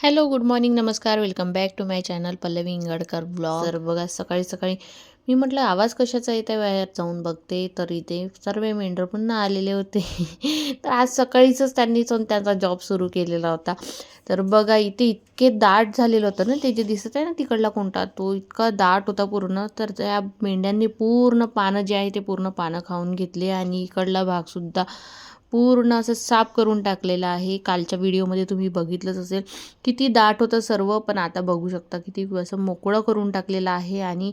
Hello good morning नमस्कार welcome back to my channel Pallavi Ingadkar blog तर बघा सकाळी सकाळी मी म्हटलं आवाज कशाचा येत आहे बाहेर? जाऊन बघते. तर इथे सर्व मेंढर पुन्हा आलेले होते. तर आज सकाळीचंच त्यांनी जाऊन त्यांचा जॉब सुरू केलेला होता. तर बघा इथे इतके दाट झालेलं होतं ना ते जे दिसत आहे ना तिकडला कोणता तो इतका दाट होता पूर्ण. तर त्या मेंढ्यांनी पूर्ण पानं जे आहे ते पूर्ण पानं खाऊन घेतले आणि इकडला भागसुद्धा पूर्ण असं साफ करून टाकलेलं आहे. कालच्या व्हिडिओमध्ये तुम्ही बघितलंच असेल. किती दाट होतं सर्व पण आता बघू शकता किती असं मोकळं करून टाकलेलं आहे. आणि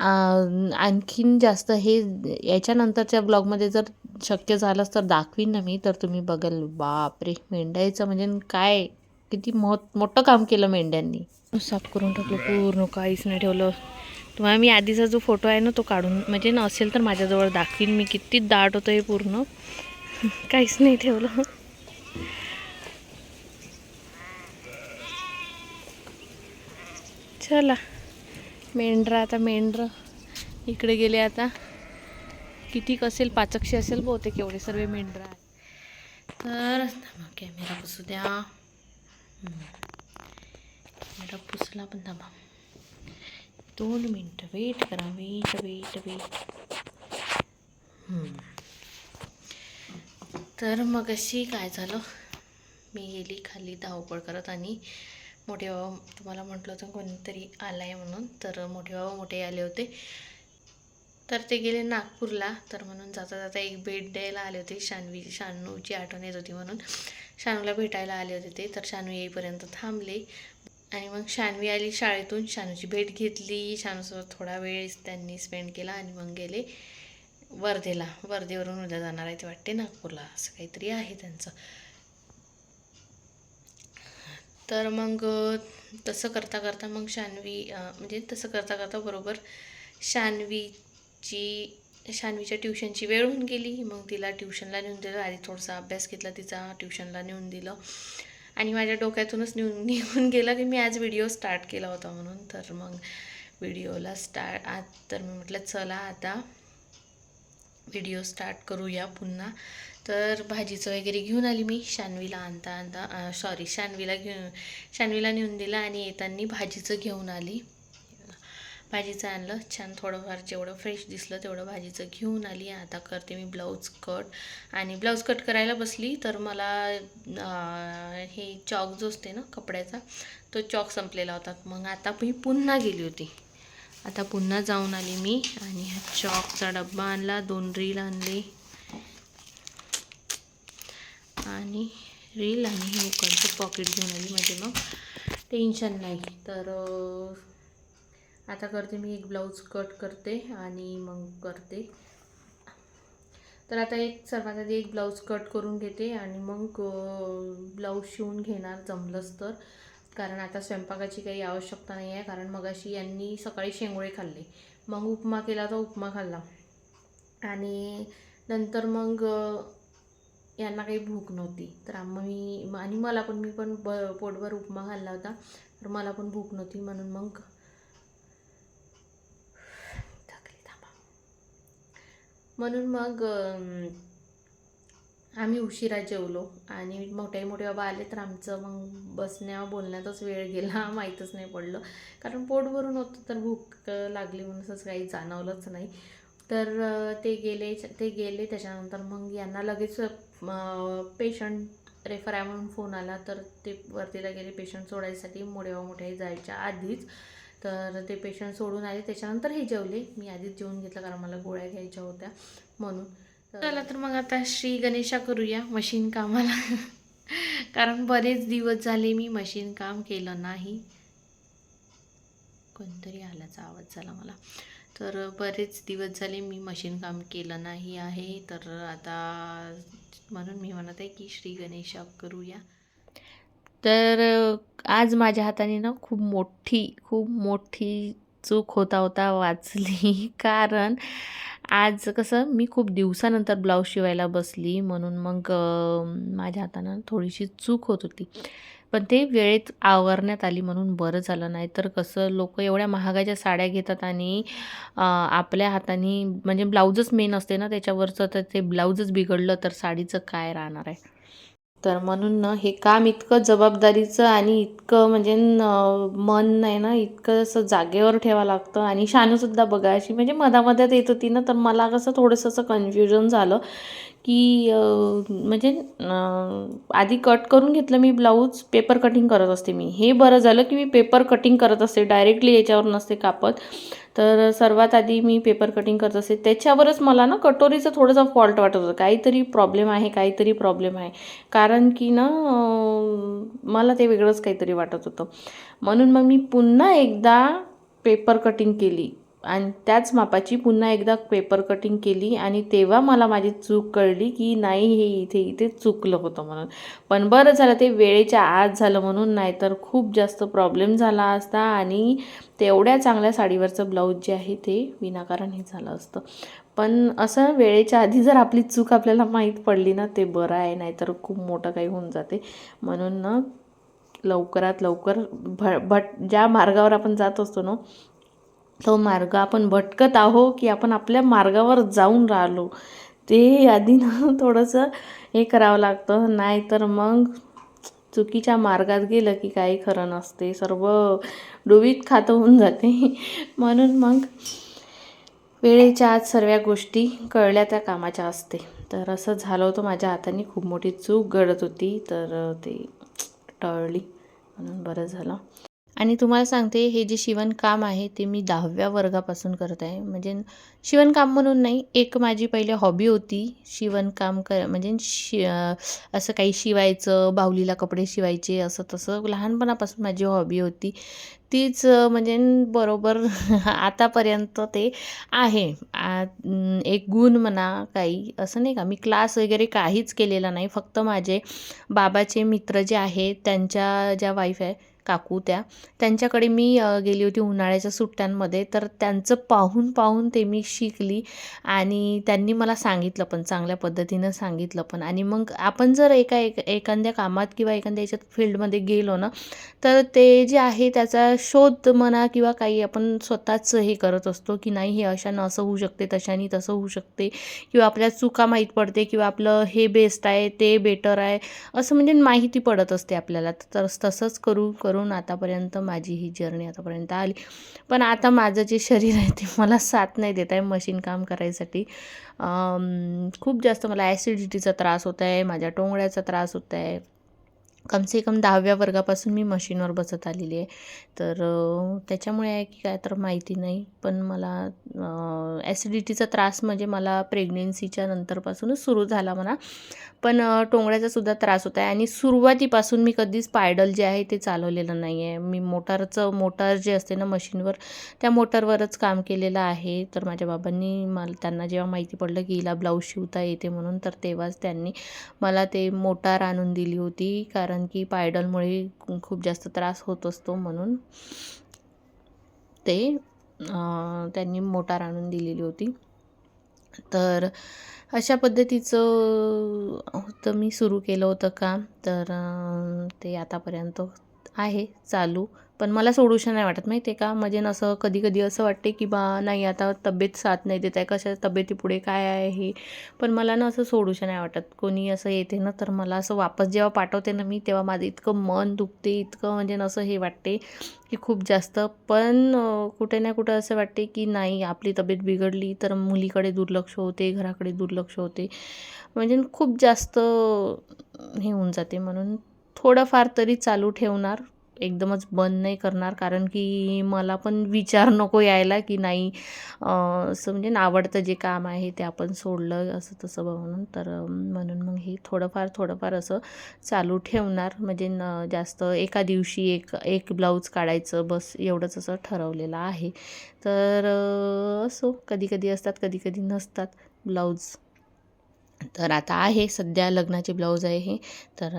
आणखीन जास्त हे याच्यानंतरच्या ब्लॉगमध्ये जर शक्य झालंच तर दाखवीन ना मी. तर तुम्ही बघाल बापरे! मेंढ्याचं म्हणजे काय? किती मोठ मोठं काम केलं मेंढ्यांनी. साफ करून टाकलं पूर्ण काहीच नाही ठेवलं. तुम्हाला मी आधीचा जो फोटो आहे ना तो काढून म्हणजे नसेल तर माझ्याजवळ दाखवीन मी किती दाट होतं हे पूर्ण. काहीच नाही ठेवलं. चला. मेंढरा आता मेंढरं इकडे गेले आता. किती असेल पाचकशे असेल बहुतेक एवढे सर्व मेंढरा आहे तर थांबा कॅमेरा पुसू द्या. कॅमेरा पुसला पण थांबा. दोन मिनटं वेट करा वेट वेट वेट. तर मग अशी काय झालं? मी गेली खाली धावपळ करत आणि मोठे बाबा तुम्हाला म्हटलं होतं कोणीतरी आला आहे म्हणून तर मोठे बाबा मोठे आले होते. तर ते गेले नागपूरला तर म्हणून जाता जाता एक भेट द्यायला आले होते. शानवी शानूची आठवण येत होती म्हणून. शानूला भेटायला आले होते ते तर शानू येईपर्यंत थांबले. आणि मग शानवी आली शाळेतून. शानूची भेट घेतली. शानूसोबत थोडा वेळ त्यांनी स्पेंड केला आणि मग गेले. वर्धेला वर्धेवरून उद्या जाणार आहे ते वाटते नागपूरला. असं काहीतरी आहे त्यांचं. तर मग तसं करता करता मग शानवी म्हणजे तसं करता करता बरोबर शानवीची शानवीच्या ट्युशनची वेळ होऊन गेली. मग तिला ट्युशनला नेऊन दिलं. आधी थोडासा अभ्यास घेतला तिचा ट्युशनला नेऊन दिलं. आणि माझ्या डोक्यातूनच नेऊन निघून गेलं की मी आज व्हिडिओ स्टार्ट केला होता म्हणून. तर मग व्हिडिओला स्टार्ट आज तर मी म्हटलं चला आता व्हिडिओ स्टार्ट करूया पुन्हा. तर भाजीचं वगैरे घेऊन आली मी. शानवीला आणता आणता सॉरी शानवीला घेऊन शानवीला नेऊन दिलं आणि येताना भाजीचं घेऊन आली. भाजीचं आणलं. छान थोडंफार जेवढं फ्रेश दिसलं तेवढं भाजीचं घेऊन आली. आता करते मी ब्लाऊज कट आणि ब्लाऊज कट करायला बसली तर मला हे चॉक जो असते ना कपड्याचा तो चॉक संपलेला होता. मग आता मी पुन्हा गेली होती. आता पुन्हा जाऊन आली मी आणि हा चॉकचा डब्बा आणला दोन रील आणले. आणि रील आणि हे उकडचं पॉकेट घेऊन आली म्हणजे मग. टेन्शन नाही. तर आता करते मी एक ब्लाऊज कट करते आणि मग करते. तर आता एक सर्वात आधी एक ब्लाऊज कट करून घेते आणि मग ब्लाऊज शिवून घेणार जमलंच तर. कारण आता स्वयंपाकाची काही आवश्यकता नाही आहे कारण मगाशी यांनी सकाळी शेंगोळे खाल्ले. मग उपमा केला तर उपमा खाल्ला. आणि नंतर मग यांना काही भूक नव्हती. तर आम्ही मी आणि मला पण मी पण ब पोटभर उपमा खाल्ला होता. तर मला पण भूक नव्हती म्हणून मग थकली थांबा. म्हणून मग आम्ही उशिरा जेवलो आणि मोठे मोठे बाबा आले तर आमचं मग बसण्या बोलण्यातच वेळ गेला माहीतच नाही पडलं. कारण पोट भरून होतं तर भूक लागली म्हणून असंच काही जाणवलंच नाही. तर ते गेले ते गेले त्याच्यानंतर मग यांना लगेच पेशंट रेफर आहे म्हणून फोन आला. तर ते वरतीला गेले पेशंट सोडायसाठी. मोठ्या मोठ्या जायच्या आधीच. तर ते पेशंट सोडून आले. त्याच्यानंतर हे जेवले. मी आधीच जेवून घेतलं कारण मला गोळ्या घ्यायच्या होत्या म्हणून. चला तर मग आता श्री गणेशा करूया मशीन कामाला. कारण बरेच दिवस झाले मी मशीन काम केलं नाही. कोणतरी आल्याचा आवाज झाला मला. तर बरेच दिवस झाले मी मशीन काम केलं नाही आहे. तर आता म्हणून मी म्हणत आहे की श्री गणेशा करूया. तर आज माझ्या हाताने ना खूप मोठी खूप मोठी चूक होता होता वाचली. कारण आज कसं मी खूप दिवसानंतर ब्लाऊज शिवायला बसली. म्हणून मग माझ्या हातानं थोडीशी चूक होत होती. पण ते वेळेत आवरण्यात आली म्हणून बरं झालं नाही. तर कसं लोक एवढ्या महागाच्या साड्या घेतात आणि आपल्या हाताने म्हणजे ब्लाऊजच मेन असते ना त्याच्यावरचं. तर ते ब्लाऊजच बिघडलं तर साडीचं काय राहणार आहे? तर म्हणून ना हे काम इतकं जबाबदारीचं आणि इतकं म्हणजे न मन नाही ना इतकं असं जागेवर ठेवावं लागतं. आणि शानूसुद्धा बघा अशी म्हणजे मधामध्यात येत होती ना तर मला कसं थोडंसं असं कन्फ्युजन झालं. की म्हणजे आधी कट करून घेतलं मी ब्लाऊज पेपर कटिंग करत असते मी. हे बरं झालं की मी पेपर कटिंग करत असते डायरेक्टली याच्यावर नसते कापत. तर सर्वात आधी मी पेपर कटिंग करत असते. त्याच्यावरच मला ना कटोरीचं थोडंसं फॉल्ट वाटत होतं. काहीतरी प्रॉब्लेम आहे काहीतरी प्रॉब्लेम आहे. कारण की ना मला ते वेगळंच काहीतरी वाटत होतं. म्हणून मग मी पुन्हा एकदा पेपर कटिंग केली. आणि त्याच मापाची पुन्हा एकदा पेपर कटिंग केली आणि तेव्हा मला माझी चूक कळली की नाही हे इथे इथे चुकलं होतं म्हणून. पण बरं झालं ते वेळेच्या आत झालं म्हणून नाहीतर खूप जास्त प्रॉब्लेम झाला असता आणि तेवढ्या चांगल्या साडीवरचं ब्लाऊज जे आहे ते विनाकारण हे झालं असतं. पण असं वेळेच्या आधी जर आपली चूक आपल्याला माहीत पडली ना ते बरं आहे नाही तर खूप मोठं काही होऊन जाते. म्हणून ना लवकरात लवकर भ भट ज्या मार्गावर आपण जात असतो ना तो मार्ग आपण भटकत आहो की आपण आपल्या मार्गावर जाऊन राहिलो. ते आधीनं थोडंसं हे करावं लागतं. नाही तर मग चुकीच्या मार्गात गेलं की काही खरं नसते. सर्व डुबीत खातं होऊन जाते. म्हणून मग वेळेच्या आत सर्व गोष्टी कळल्या त्या कामाच्या असते. तर असं झालं होतं. माझ्या हाताने खूप मोठी चूक घडत होती. तर ते टळली. म्हणून बरं झालं. आणि तुम्हाला सांगते हे जे शिवणकाम आहे ते मी दहाव्या वर्गापासून करत आहे. म्हणजे शिवणकाम म्हणून नाही एक माझी पहिले हॉबी होती शिवणकाम कर म्हणजे शि असं काही शिवायचं बाहुलीला कपडे शिवायचे असं तसं लहानपणापासून माझी हॉबी होती. तीच म्हणजे बरोबर आतापर्यंत ते आहे. एक गुण म्हणा काही असं नाही का मी क्लास वगैरे काहीच केलेला नाही. फक्त माझे बाबाचे मित्र जे आहेत त्यांच्या ज्या वाईफ आहे काकू त्या. त्यांच्याकडे मी गेली होती उन्हाळ्याच्या सुट्ट्यांमध्ये. तर त्यांचं पाहून पाहून ते मी शिकली आणि त्यांनी मला सांगितलं पण चांगल्या पद्धतीनं सांगितलं पण. आणि मग आपण जर एका एक एखाद्या कामात किंवा एखाद्या याच्यात फील्डमध्ये गेलो ना तर ते जे आहे त्याचा शोध म्हणा किंवा काही आपण स्वतःच हे करत असतो की नाही हे अशानं असं होऊ शकते तशाने तसं होऊ शकते किंवा आपल्या चुका माहीत पडते किंवा आपलं हे बेस्ट आहे ते बेटर आहे असं म्हणजे माहिती पडत असते आपल्याला. तर तसंच करू करून आतापर्यंत माझी ही जर्नी आतापर्यंत आली. पण आता माझं जे शरीर आहे ते मला साथ नाही देत आहे मशीन काम करायसाठी. खूप जास्त मला ॲसिडिटीचा त्रास होत आहे माझ्या टोंगळ्याचा त्रास होत आहे. कमसे कम दहाव्या वर्गापासून मी मशीनवर बसत आलेली आहे. तर त्याच्यामुळे आहे की काय तर माहिती नाही पण मला ॲसिडिटीचा त्रास म्हणजे मला प्रेग्नेन्सीच्या नंतरपासूनच सुरू झाला म्हणा. पण टोंगळ्याचा सुद्धा त्रास होता आहे आणि सुरुवातीपासून मी कधीच पायडल जे आहे ते चालवलेलं नाही आहे मी मोटारचं मोटार जे असते ना मशीनवर त्या मोटारवरच काम केलेलं आहे. तर माझ्या बाबांनी मला त्यांना जेव्हा माहिती पडलं की हिला ब्लाऊज शिवता येते म्हणून तर तेव्हाच त्यांनी मला ते मोटार आणून दिली होती. कारण कारण की पायडलमुळे खूप जास्त त्रास होत असतो म्हणून ते त्यांनी मोटार आणून दिलेली होती. तर अशा पद्धतीचं होतं मी सुरू केलं होतं काम. तर ते आतापर्यंत आहे चालू. पण मला सोडूशन नाही वाटत माहिती आहे का? म्हणजे असं कधी कधी असं वाटते की बा नाही आता तब्येत साथ नाही देत आहे कशा तब्येतीपुढे काय आहे हे. पण मला ना असं सोडूशन नाही वाटत. कोणी असं येते ना तर मला असं वापस जेव्हा पाठवते ना मी तेव्हा माझं इतकं मन दुखते इतकं म्हणजे असं हे वाटते की खूप जास्त. पण कुठे ना कुठं असं वाटते की नाही आपली तब्येत बिघडली तर मुलीकडे दुर्लक्ष होते घराकडे दुर्लक्ष होते. म्हणजे खूप जास्त हे होऊन जाते म्हणून. थोडंफार तरी चालू ठेवणार. एकदमच बंद नाही करणार कारण की मला पण विचार नको यायला की नाही असं म्हणजे आवडतं जे काम आहे ते आपण सोडलं असं तसं म्हणून. तर म्हणून मग हे थोडंफार थोडंफार असं चालू ठेवणार. म्हणजे न जास्त एका दिवशी एक एक ब्लाऊज काढायचं बस एवढंच असं ठरवलेलं आहे. तर असो. कधी कधी असतात कधी कधी नसतात ब्लाऊज. तर आता आहे सध्या लग्नाचे ब्लाऊज आहे. हे तर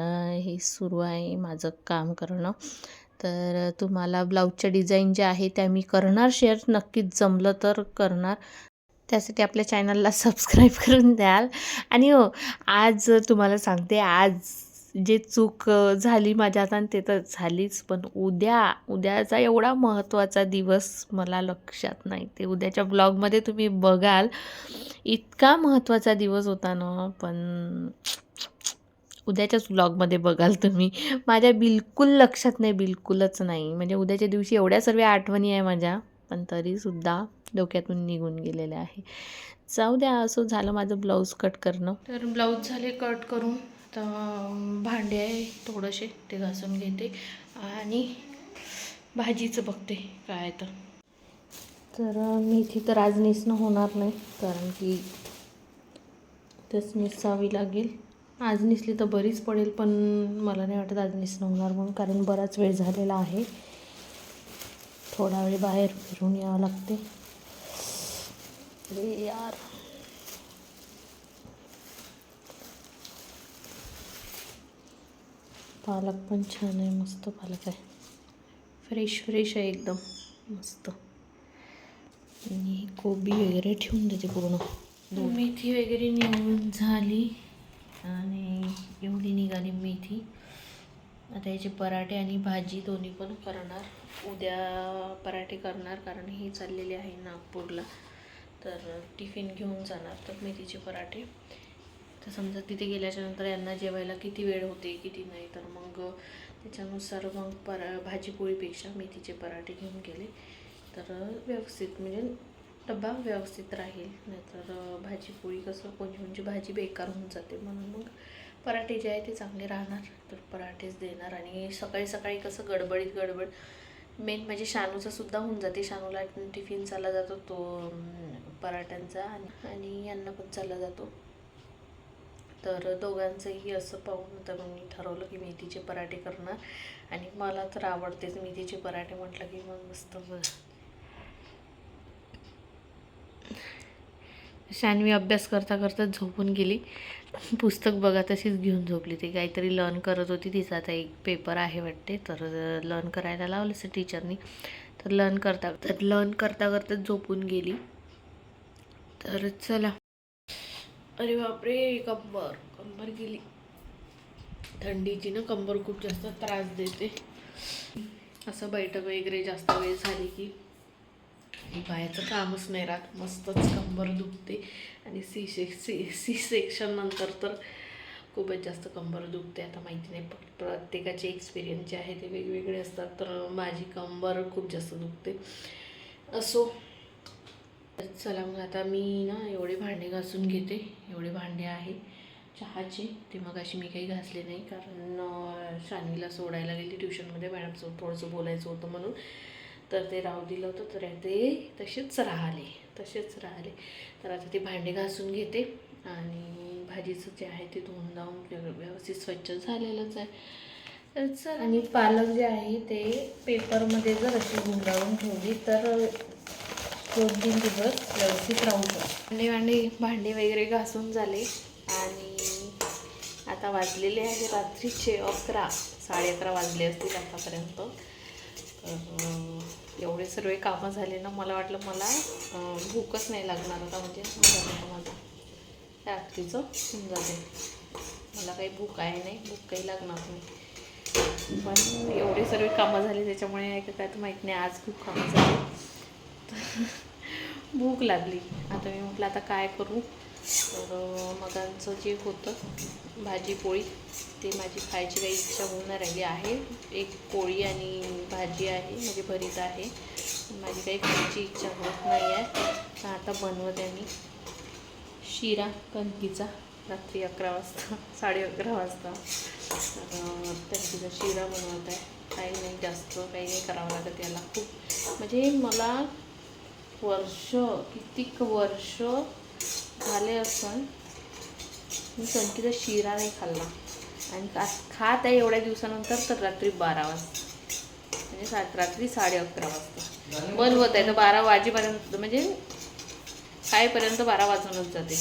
हे सुरू आहे माझं काम करणं. तर तुम्हाला ब्लाऊजच्या डिझाईन ज्या आहे त्या मी करणार शेअर नक्कीच जमलं तर करणार. त्यासाठी आपल्या चॅनलला सबस्क्राईब करून द्याल. आणि हो आज तुम्हाला सांगते आज जे चूक झाली माझ्या हाताने ते तर झालीच पण उद्या उद्याचा एवढा महत्त्वाचा दिवस मला लक्षात नाही. ते उद्याच्या ब्लॉगमध्ये तुम्ही बघाल इतका महत्त्वाचा दिवस होता ना पण उद्याच्याच ब्लॉगमध्ये बघाल तुम्ही. माझ्या बिलकुल लक्षात नाही बिलकुलच नाही. म्हणजे उद्याच्या दिवशी एवढ्या सर्व आठवणी आहे माझ्या पण तरीसुद्धा डोक्यातून निघून गेलेल्या आहे. जाऊ द्या असं झालं माझं ब्लाऊज कट करणं. तर ब्लाऊज झाले कट करून तर भांडे आहे थोडेसे ते घासून घेते आणि भाजीचं बघते काय तर. तर मेथी तर आज निसणं होणार नाही कारण की तेच निसावी लागेल. आज निसली तर बरीच पडेल पण मला नाही वाटत आज निसणं होणार म्हणून कारण बराच वेळ झालेला आहे. थोडा वेळ बाहेर फिरून यावं लागते. अरे यार. पालक पण छान आहे मस्त पालक आहे. फ्रेश फ्रेश आहे एकदम मस्त. आणि कोबी वगैरे ठेवून देते पूर्ण. मेथी वगैरे निघून झाली आणि एवढी निघाली मेथी. आता याचे पराठे आणि भाजी दोन्ही पण करणार. उद्या पराठे करणार कारण हे चाललेले आहे नागपूरला. तर टिफिन घेऊन जाणार तर मेथीचे पराठे. तर समजा तिथे गेल्याच्यानंतर यांना जेवायला किती वेळ होते किती नाही तर मग त्याच्यानुसार मग परा भाजीपोळीपेक्षा मेथीचे पराठे घेऊन गेले. तर व्यवस्थित म्हणजे डबा व्यवस्थित राहील नाहीतर भाजीपोळी कसं कोणची कोणची भाजी बेकार होऊन जाते. म्हणून मग पराठे जे आहे ते चांगले राहणार तर पराठेच देणार. आणि सकाळी सकाळी कसं गडबडीत गडबड मेन म्हणजे शानूचा सुद्धा होऊन जाते. शानूला टिफिन चालला जातो तो पराठ्यांचा. आणि- आणि यांना पण चालला जातो. तर दोघांचंही असं पाहून तर मग मी ठरवलं की मेथीचे पराठे करणार. आणि मला तर आवडतेच मेथीचे पराठे. म्हटलं की मग मस्त ब- शान्वी अभ्यास करता करता झोपून गेली. पुस्तक बघा तशीच घेऊन झोपली ती. काहीतरी लर्न करत होती तिचा. आता एक पेपर आहे वाटते. तर लर्न करायला लावलं असं टीचरनी तर लर्न करता तर लर्न करता करता झोपून गेली. तर चला. अरे बापरे कंबर. कंबर गेली. थंडीची ना कंबर खूप जास्त त्रास देते. असं बैठक वगैरे जास्त वेळ झाली की बाहेरचं कामच नाही राहत. मस्तच कंबर दुखते. आणि C sec C C section नंतर तर खूपच जास्त कंबर दुखते. आता माहिती नाही पण प्रत्येकाचे एक्सपिरियन्स जे आहे ते वेगवेगळे असतात. तर माझी कंबर खूप जास्त दुखते. असो. तर चला मग आता मी ना एवढे भांडे घासून घेते. एवढे भांडे आहे चहाचे. ते मग अशी मी काही घासले नाही कारण अं, शानीला सोडायला गेली. ट्युशनमध्ये मॅडमसोबत थोडंसं बोलायचं होतं म्हणून. तर ते राहू दिलं होतं. तर ते तसेच राहिले. तसेच राहिले. तर आता ते भांडे घासून घेते. आणि भाजीचं जे आहे ते धुवून धावून व्यवस्थित स्वच्छ झालेलंच आहे. तर आणि पालक जे आहे ते पेपरमध्ये जर अशी गुंडाळून ठेवली तर दोन तीन दिवस व्यवस्थित राहू शकतो. भांडी भांडी वगैरे घासून झाले. आणि आता वाजलेले आहे रात्रीचे अकरा साडे अकरा वाजले असतील आतापर्यंत. एवढे सर्व कामं झाले ना मला वाटलं मला भूकच नाही लागणार आता म्हणजे समजा माझं. रात्रीचं होऊन जाते. मला काही भूक आहे नाही भूक काही लागणार नाही. पण एवढे सर्व कामं झाले त्याच्यामुळे ऐकत काय तर माहीत नाही आज खूप कामं झाली. भूक लागली. आता मी म्हटलं आता काय करू? तर मगांचं जे होतं भाजी पोळी ते माझी खायची काही इच्छा होऊन राहिली आहे एक पोळी आणि भाजी आहे म्हणजे भरीत आहे. माझी काही खायची इच्छा होत नाही आहे. तर आता आहे मी. शिरा कणकीचा रात्री अकरा वाजता साडे अकरा वाजता. तर त्यांचा शिरा बनवत आहे. काही नाही जास्त काही नाही करावं लागत याला खूप. म्हणजे मला वर्ष कितीक वर्ष झाले असं मी संकीचा शिरा नाही खाल्ला. आणि खात आहे एवढ्या दिवसानंतर तर रात्री बारा वाजता. म्हणजे सा रात्री साडे अकरा वाजता. बनवत आहे. तर बारा वाजेपर्यंत म्हणजे खायपर्यंत बारा वाजूनच जाते.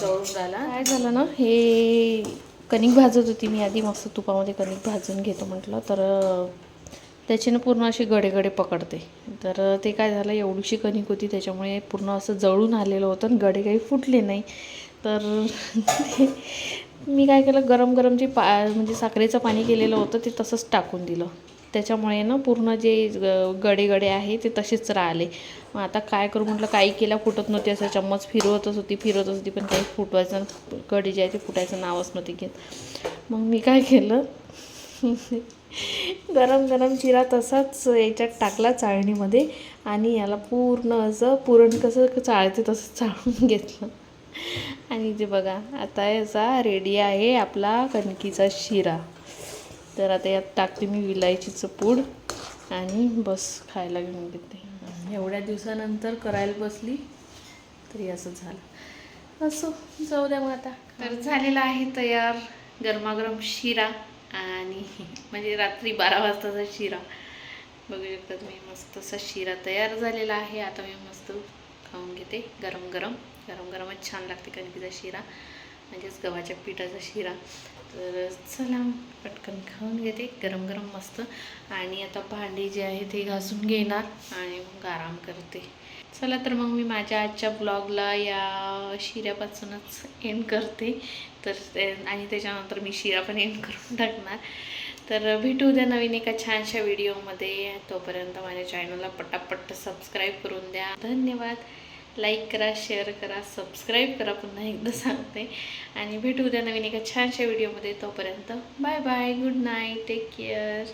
तर झाला. काय झालं ना? हे कणिक भाजत होती मी आधी. मस्त तुपामध्ये कणिक भाजून घेतो म्हटलं. तर त्याच्यानं पूर्ण अशी गडे गडे पकडते. तर ते काय झालं एवढीशी कणिक होती त्याच्यामुळे पूर्ण असं जळून आलेलं होतं आणि गडे काही फुटले नाही. तर मी काय केलं गरम गरम जे पा म्हणजे साखरेचं पाणी केलेलं होतं ते तसंच टाकून दिलं. त्याच्यामुळे ना पूर्ण जे ग- गडे गडे आहे ते तसेच राहिले. मग आता काय करू म्हटलं काही केल्या फुटत नव्हती असं चम्मच फिरवतच होती फिरवतच होती पण काही फुटवायचं गडे जे आहे ते फुटायचं नावच नव्हती घेत. मग मी काय केलं गरम गरम चिरा तसाच याच्यात टाकला चाळणीमध्ये आणि याला पूर्ण असं पुरण कसं चाळते तसं चाळून घेतलं. आणि ते बघा आता याचा रेडी आहे आपला कणकीचा शिरा. तर आता यात टाकते मी विलायचीचं पूड आणि बस खायला घेऊन घेते. एवढ्या दिवसानंतर करायला बसली तरी असं झालं. असो जाऊ द्या मग आता. तर झालेला आहे तयार गरमागरम शिरा. आणि म्हणजे रात्री बारा वाजताचा शिरा. बघू शकता तुम्ही मस्त असा शिरा तयार झालेला आहे. आता मी मस्त खाऊन घेते गरम गरम गरम गरमच छान लागते कणकीचा शिरा. म्हणजेच गव्हाच्या पिठाचा शिरा. तर चला पटकन खाऊन घेते. गरम गरम मस्त. आणि आता भांडी जे आहे ते घासून घेणार आणि मग आराम करते. चला तर मग मी माझ्या आजच्या ब्लॉगला या शिऱ्यापासूनच एंड करते. तर ते आणि त्याच्यानंतर मी शिरा पण एंड करून टाकणार. तर भेटू उद्या नवीन एका छानशा व्हिडिओमध्ये तोपर्यंत माझ्या चॅनलला पटापट सबस्क्राईब करून द्या. धन्यवाद. लाईक करा शेअर करा सबस्क्राईब करा पुन्हा एकदा सांगते. आणि भेटू उद्या नवीन एका छानशा व्हिडिओमध्ये. तोपर्यंत bye bye good night take care.